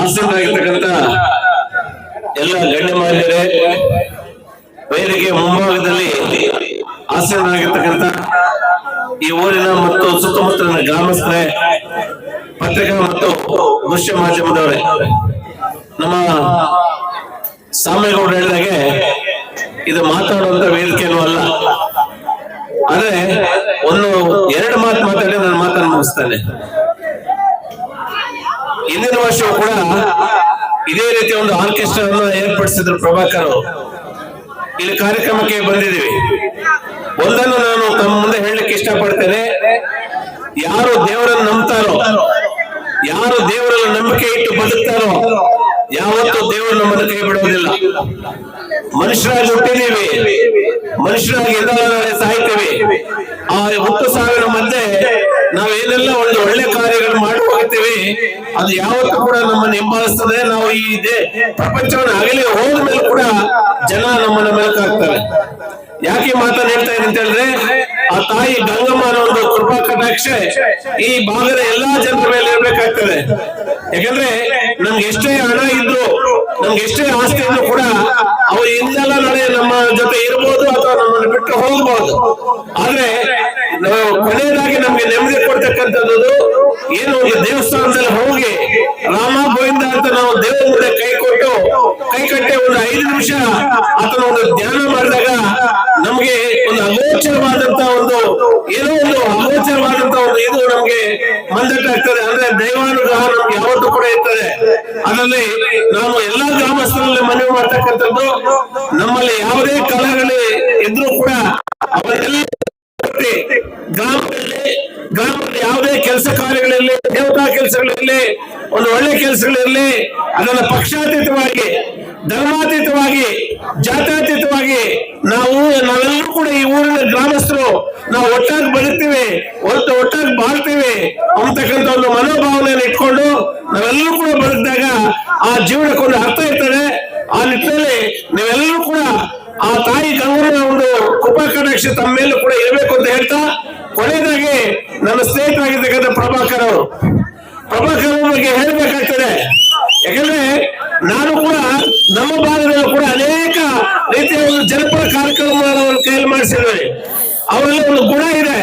ಆಸೀನರಾಗಿರ್ತಕ್ಕಂಥ ಎಲ್ಲ ಗಣ್ಯಮಾನ್ಯರೇ ವೇದಿಕೆ ಮುಂಭಾಗದಲ್ಲಿ ಆಸೀನರಾಗಿರ್ತಕ್ಕಂಥ ಈ ಊರಿನ ಮತ್ತು ಸುತ್ತಮುತ್ತಲಿನ ಗ್ರಾಮಸ್ಥರೇ, ಪತ್ರಿಕಾ ಮತ್ತು ದೃಶ್ಯ ಮಾಧ್ಯಮದವರೇ, ನಮ್ಮ ಸಾಮೇಗೌಡರು ಹೇಳಿದಾಗೆ ಇದು ಮಾತಾಡುವಂತ ವೇದಿಕೆನೂ ಅಲ್ಲ. ಆದ್ರೆ ಒಂದು ಎರಡು ಮಾತು ಮಾತಾಡಿ ನನ್ನ ಮಾತನ್ನು ಮುಗಿಸ್ತೇನೆ. ಹಿಂದಿನ ವರ್ಷವೂ ಕೂಡ ಇದೇ ರೀತಿ ಒಂದು ಆರ್ಕೆಸ್ಟ್ರಾ ಏರ್ಪಡಿಸಿದ್ರು ಪ್ರಭಾಕರ್. ಇಲ್ಲಿ ಕಾರ್ಯಕ್ರಮಕ್ಕೆ ಬಂದಿದ್ದೀವಿ. ಒಂದನ್ನು ನಾನು ತಮ್ಮ ಮುಂದೆ ಹೇಳಲಿಕ್ಕೆ ಇಷ್ಟಪಡ್ತೇನೆ. ಯಾರು ದೇವರನ್ನು ನಂಬ್ತಾರೋ, ಯಾರು ದೇವರಲ್ಲಿ ನಂಬಿಕೆ ಇಟ್ಟು ಬದುಕ್ತಾರೋ, ಯಾವತ್ತೂ ದೇವರು ನಮ್ಮನ್ನು ಕೈ ಬಿಡೋದಿಲ್ಲ. ಮನುಷ್ಯರಾಗಿ ಹುಟ್ಟಿದೀವಿ ಮನುಷ್ಯರಾಗಿ ಎಲ್ಲ ಸಾಯ್ತೇವೆ. ಆ ಹುಟ್ಟು ಸಾವಿರ ಮಧ್ಯೆ ನಾವೇನೆಲ್ಲ ಒಂದು ಒಳ್ಳೆ ಕಾರ್ಯಗಳು ಮಾಡಿ ಹೋಗ್ತೀವಿ ಅದು ಯಾವತ್ತೂ ಕೂಡ ನಮ್ಮನ್ನು ಹಿಂಬಾಲಿಸ್ತದೆ. ನಾವು ಈ ಪ್ರಪಂಚವನ್ನು ಅಗಲಿ ಹೋದ ಮೇಲೆ ಕೂಡ ಜನ ನಮ್ಮನ್ನ ಮೆಲುಕಾಗ್ತಾರೆ. ಯಾಕೆ ಮಾತನ್ನ ಹೇಳ್ತಾ ಇದ್ದೀನಿ ಅಂತ ಹೇಳಿದ್ರೆ, ಆ ತಾಯಿ ಗಂಗಮ್ಮನ ಒಂದು ಕೃಪಾ ಕಟಾಕ್ಷ ಈ ಭಾಗದ ಎಲ್ಲಾ ಜನರ ಮೇಲೆ ಇರ್ಬೇಕಾಗ್ತದೆ. ಯಾಕಂದ್ರೆ ನಮ್ಗೆ ಎಷ್ಟೇ ಹಣ ಇದ್ರು, ನಮ್ಗೆ ಎಷ್ಟೇ ಆಸ್ತಿ ಇದ್ರು ಕೂಡ ಅವ್ರು ಹಿಂದೆಲ್ಲ ನಡೆ ನಮ್ಮ ಜೊತೆ ಇರ್ಬೋದು ಅಥವಾ ನಮ್ಮನ್ನು ಬಿಟ್ಟು ಹೋಗ್ಬೋದು. ಆದ್ರೆ ನಾವು ಕೊನೆಯದಾಗಿ ನಮ್ಗೆ ನೆಮ್ಮದಿ ಕೊಡ್ತಕ್ಕಂಥದ್ದು ಏನು ಒಂದು ದೇವಸ್ಥಾನದಲ್ಲಿ ಹೋಗಿ ರಾಮ ಗೋವಿಂದ ಅಂತ ನಾವು ದೇವರ ಮುಂದೆ ಕೈ ಕೊಟ್ಟು ಕೈ ಕಟ್ಟೆ ಒಂದು ಐದು ನಿಮಿಷ ಆತನ ಒಂದು ಧ್ಯಾನ ಮಾಡಿದಾಗ ನಮ್ಗೆ ಒಂದು ಅಗೋಚರವಾದಂತ ಒಂದು ಏನೋ ಒಂದು ಅಗೋಚರವಾದಂತ ಒಂದು ಇದು ನಮ್ಗೆ ಮಂದಟ್ಟಾಗ್ತದೆ ಅಂದ್ರೆ ದೈವಾನುಗ್ರಹ ನಮ್ಗೆ ಯಾವತ್ತೂ ಕೂಡ ಇರ್ತದೆ. ಅದರಲ್ಲಿ ನಾವು ಎಲ್ಲಾ ಗ್ರಾಮಸ್ಥರಲ್ಲಿ ಮನವಿ ಮಾಡ್ತಕ್ಕಂಥದ್ದು ನಮ್ಮಲ್ಲಿ ಯಾವುದೇ ಕಲೆಗಳು ಇದ್ರೂ ಕೂಡ ಅವರೆಲ್ಲ ಗ್ರಾಮದಲ್ಲಿ ಗ್ರಾಮದಲ್ಲಿ ಯಾವುದೇ ಕೆಲಸ ಕಾರ್ಯಗಳಿರಲಿ ದೇವತಾ ಕೆಲಸಗಳಿರಲಿ, ಒಂದು ಒಳ್ಳೆ ಕೆಲಸಗಳಿರಲಿ, ಅದನ್ನು ಪಕ್ಷಾತೀತವಾಗಿ, ಧರ್ಮಾತೀತವಾಗಿ, ಜಾತ್ಯಾತೀತವಾಗಿ ನಾವು, ನಾವೆಲ್ಲರೂ ಕೂಡ ಈ ಊರಿನ ಗ್ರಾಮಸ್ಥರು, ನಾವು ಒಟ್ಟಾಗಿ ಬದುಕ್ತೀವಿ ಒಟ್ಟು ಒಟ್ಟಾಗಿ ಬಾಳ್ತೀವಿ ಅಂತಕ್ಕಂಥ ಒಂದು ಮನೋಭಾವನೆಯನ್ನು ಇಟ್ಕೊಂಡು ನಾವೆಲ್ಲರೂ ಕೂಡ ಬದುಕಿದಾಗ ಆ ಜೀವನಕ್ಕೆ ಒಂದು ಅರ್ಥ ಇರ್ತದೆ. ಆ ನಿಟ್ಟಿನಲ್ಲಿ ನೀವೆಲ್ಲರೂ ಕೂಡ ಆ ತಾಯಿ ಗಂಗನ ಒಂದು ಕೃಪಾ ಕಟಾಕ್ಷ ತಮ್ಮ ಮೇಲೂ ಕೂಡ ಇರಬೇಕು. ಹೇಳ್ತಾ ಕೊನೆಯದಾಗಿ ನನ್ನ ಸ್ನೇಹಿತರಾಗಿರ್ತಕ್ಕಂಥ ಪ್ರಭಾಕರ್ ಅವರು. ಪ್ರಭಾಕರ್ ಬಗ್ಗೆ ಹೇಳ್ಬೇಕಾಗ್ತದೆ. ಯಾಕಂದ್ರೆ ನಾನು ಕೂಡ ನಮ್ಮ ಭಾಗದಲ್ಲೂ ಕೂಡ ಅನೇಕ ರೀತಿಯ ಒಂದು ಜನಪದ ಕಾರ್ಯಕ್ರಮಗಳನ್ನು ಕೈಯಲ್ಲಿ ಮಾಡಿಸಿದ್ದೇವೆ ಅವರಲ್ಲಿ ಒಂದು ಗುಣ ಇದೆ.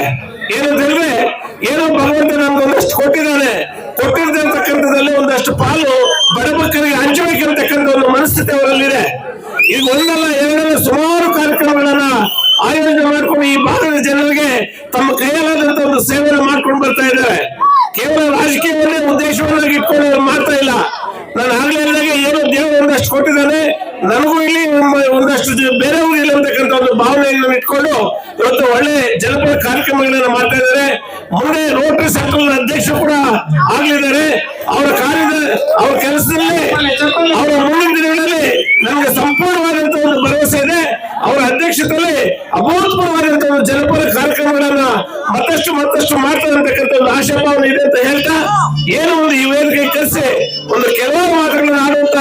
ಏನಂತ ಹೇಳಿದ್ರೆ, ಏನೋ ಭಗವಂತ ನಮ್ಗೆ ಒಂದಷ್ಟು ಕೊಟ್ಟಿದ್ದಾನೆ. ಕೊಟ್ಟಿರ್ತಕ್ಕಂಥದ್ದಲ್ಲಿ ಒಂದಷ್ಟು ಪಾಲು ಬಡ ಮಕ್ಕಳಿಗೆ ಹಂಚಬೇಕು ಅಂತಕ್ಕಂಥ ಒಂದು ಮನಸ್ಥಿತಿ ಅವರಲ್ಲಿದೆ. ಈಗ ಒಂದಲ್ಲ ಎರಡಲ್ಲ ಸುಮಾರು ಕಾರ್ಯಕ್ರಮಗಳನ್ನ ಆಯೋಜನೆ ಮಾಡ್ಕೊಂಡು ಈ ಭಾಗದ ಜನರಿಗೆ ತಮ್ಮ ಕೈಯಲ್ಲಾದಂತ ಒಂದು ಸೇವೆಯನ್ನು ಬರ್ತಾ ಇದ್ದಾರೆ. ಕೇವಲ ರಾಜಕೀಯವನ್ನೇ ಉದ್ದೇಶವನ್ನಾಗಿ ಇಟ್ಕೊಂಡು ಮಾಡ್ತಾ ಇಲ್ಲ. ನಾನು ಆಗ್ಲೇ ಇಲ್ಲದಾಗ ಏನೋ ದೇವರು ಒಂದಷ್ಟು ಕೊಟ್ಟಿದ್ದಾನೆ. ನನಗೂ ಇಲ್ಲಿ ಒಂದಷ್ಟು ಬೇರೆ ಬೇರೆಯವರು ಇಲ್ಲ ಅಂತಕ್ಕಂಥ ಒಂದು ಭಾವನೆಯನ್ನು ಇಟ್ಕೊಂಡು ಇವತ್ತು ಒಳ್ಳೆ ಜನಪದ ಕಾರ್ಯಕ್ರಮಗಳನ್ನ ಮಾಡ್ತಾ ಇದ್ದಾರೆ. ಮುಂದೆ ರೋಟರಿ ಸರ್ಕಲ್ ಅಧ್ಯಕ್ಷರು ಕೂಡ ಆಗ್ಲಿದ್ದಾರೆ. ಅವರ ಕಾರ್ಯದ ಅವರ ಕೆಲಸದಲ್ಲಿ ಅವರ ಮುಂದಿನ ದಿನಗಳಲ್ಲಿ ನಮಗೆ ಸಂಪೂರ್ಣವಾದಂತಹ ಒಂದು ಭರವಸೆ ಇದೆ ಅವರ ಅಧ್ಯಕ್ಷತೆಯಲ್ಲಿ ಅಭೂತಪೂರ್ವವಾದಂತಹ ಜನಪದ ಕಾರ್ಯಕ್ರಮಗಳನ್ನ ಮತ್ತಷ್ಟು ಮತ್ತಷ್ಟು ಮಾಡ್ತಾರೆ ಆಶಾಭಾವನೆ ಇದೆ ಅಂತ ಹೇಳ್ತಾ ಏನು ಒಂದು ಈ ವೇದಿಕೆ ಕರೆಸಿ ಒಂದು ಕೆಲವು ಮಾತುಗಳನ್ನ ಆಡುವಂತ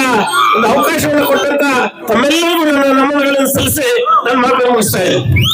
ಒಂದು ಅವಕಾಶವನ್ನು ಕೊಟ್ಟಂತ ತಮ್ಮೆಲ್ಲರಿಗೂ ನನ್ನ ನಮನಗಳನ್ನು ಸಲ್ಲಿಸಿ ನನ್ನ ಮಾತನ್ನು ಮುಗಿಸ್ತಾ ಇದ್ದೀನಿ.